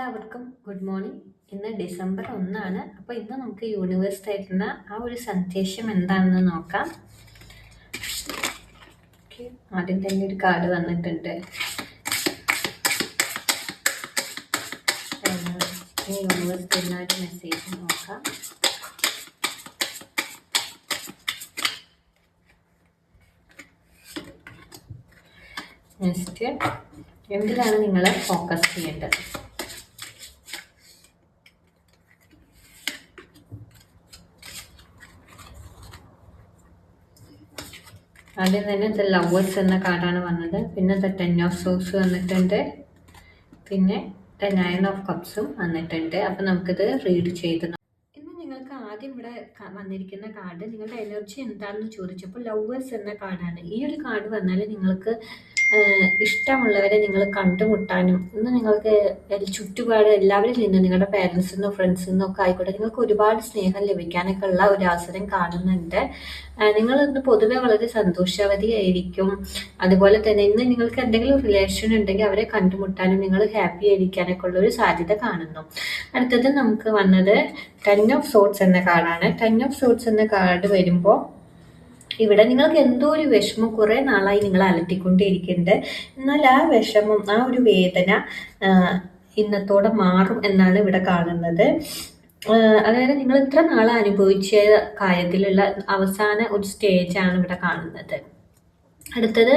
എല്ലാവർക്കും good morning ഇന്ന് December ഒന്നാണ്. അപ്പോൾ ഇന്ന് നമുക്ക് യൂണിവേഴ്സ് തരുന്ന ആ ഒരു സന്ദേശം എന്താണെന്ന് നോക്കാം. ആദ്യം തന്നെ ഒരു കാർഡ് വന്നിട്ടുണ്ട്. യൂണിവേഴ്സ് തരുന്ന ഒരു മെസ്സേജ് നോക്കാം. നെക്സ്റ്റ് എന്തിലാണ് നിങ്ങൾ ഫോക്കസ് ചെയ്യേണ്ടത്? ആദ്യം തന്നെ ദ ലവേഴ്സ് എന്ന കാർഡാണ് വന്നത്. പിന്നെ ദ ടെൻ ഓഫ് സോസ് വന്നിട്ടുണ്ട്. പിന്നെ ദ നയൻ ഓഫ് കപ്സും വന്നിട്ടുണ്ട്. അപ്പം നമുക്കിത് റീഡ് ചെയ്ത് ഇന്ന് നിങ്ങൾക്ക് ആദ്യം ഇവിടെ വന്നിരിക്കുന്ന കാർഡ് നിങ്ങളുടെ എനർജി എന്താണെന്ന് ചോദിച്ചപ്പോൾ ലവേഴ്സ് എന്ന കാർഡാണ്. ഈ ഒരു കാർഡ് വന്നാൽ നിങ്ങൾക്ക് ഇഷ്ടമുള്ളവരെ നിങ്ങൾ കണ്ടുമുട്ടാനും ഇന്ന് നിങ്ങൾക്ക് ചുറ്റുപാട് എല്ലാവരിൽ നിന്നും നിങ്ങളുടെ പേരൻസിൽ നിന്നോ ഫ്രണ്ട്സിൽ നിന്നോ ഒക്കെ ആയിക്കോട്ടെ നിങ്ങൾക്ക് ഒരുപാട് സ്നേഹം ലഭിക്കാനൊക്കെ ഉള്ള ഒരു അവസരം കാണുന്നുണ്ട്. നിങ്ങൾ ഇന്ന് പൊതുവെ വളരെ സന്തോഷവതിയായിരിക്കും അതുപോലെ തന്നെ ഇന്ന് നിങ്ങൾക്ക് എന്തെങ്കിലും റിലേഷൻ ഉണ്ടെങ്കിൽ അവരെ കണ്ടുമുട്ടാനും നിങ്ങൾ ഹാപ്പി ആയിരിക്കാനൊക്കെ ഉള്ള ഒരു സാധ്യത കാണുന്നു. അടുത്തത് നമുക്ക് വന്നത് ടെൻ ഓഫ് സോട്ട്സ് എന്ന കാർഡാണ് ടെൻ ഓഫ് സോട്ട്സ് എന്ന കാർഡ് വരുമ്പോൾ ഇവിടെ നിങ്ങൾക്ക് എന്തോ ഒരു വിഷമം? കുറേ നാളായി നിങ്ങൾ അലട്ടിക്കൊണ്ടേയിരിക്കുന്നുണ്ട്. എന്നാൽ ആ വിഷമം ആ ഒരു വേദന ഇന്നത്തോടെ മാറും എന്നാണ് ഇവിടെ കാണുന്നത്. അതായത് നിങ്ങൾ ഇത്ര നാൾ അനുഭവിച്ച കാര്യത്തിലുള്ള അവസാന ഒരു സ്റ്റേജാണ് ഇവിടെ കാണുന്നത്. അടുത്തത്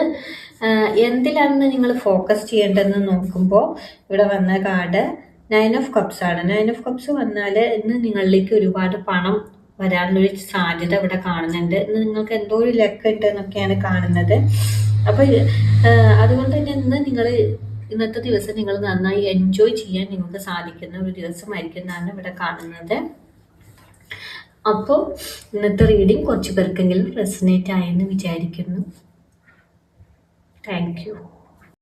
എന്തിലാണ് നിങ്ങൾ ഫോക്കസ് ചെയ്യേണ്ടതെന്ന് നോക്കുമ്പോൾ ഇവിടെ വന്ന കാർഡ് നയൻ ഓഫ് കപ്സ് ആണ്. നയൻ ഓഫ് കപ്സ് വന്നാൽ ഇന്ന് നിങ്ങളിലേക്ക് ഒരുപാട് പണം വരാനുള്ളൊരു സാധ്യത ഇവിടെ കാണുന്നുണ്ട്. ഇന്ന് നിങ്ങൾക്ക് എന്തോ ഒരു ലക്ക് ഉണ്ട് എന്നൊക്കെയാണ് കാണുന്നത്. അപ്പോൾ അതുകൊണ്ട് തന്നെ ഇന്ന് നിങ്ങൾ ഇന്നത്തെ ദിവസം നിങ്ങൾ നന്നായി എൻജോയ് ചെയ്യാൻ നിങ്ങൾക്ക് സാധിക്കുന്ന ഒരു ദിവസമായിരിക്കും എന്നാണ് ഇവിടെ കാണുന്നത്. അപ്പോൾ ഇന്നത്തെ റീഡിങ് കുറച്ച് പേർക്കെങ്കിലും റെസിനേറ്റ് ആയെന്ന് വിചാരിക്കുന്നു. താങ്ക്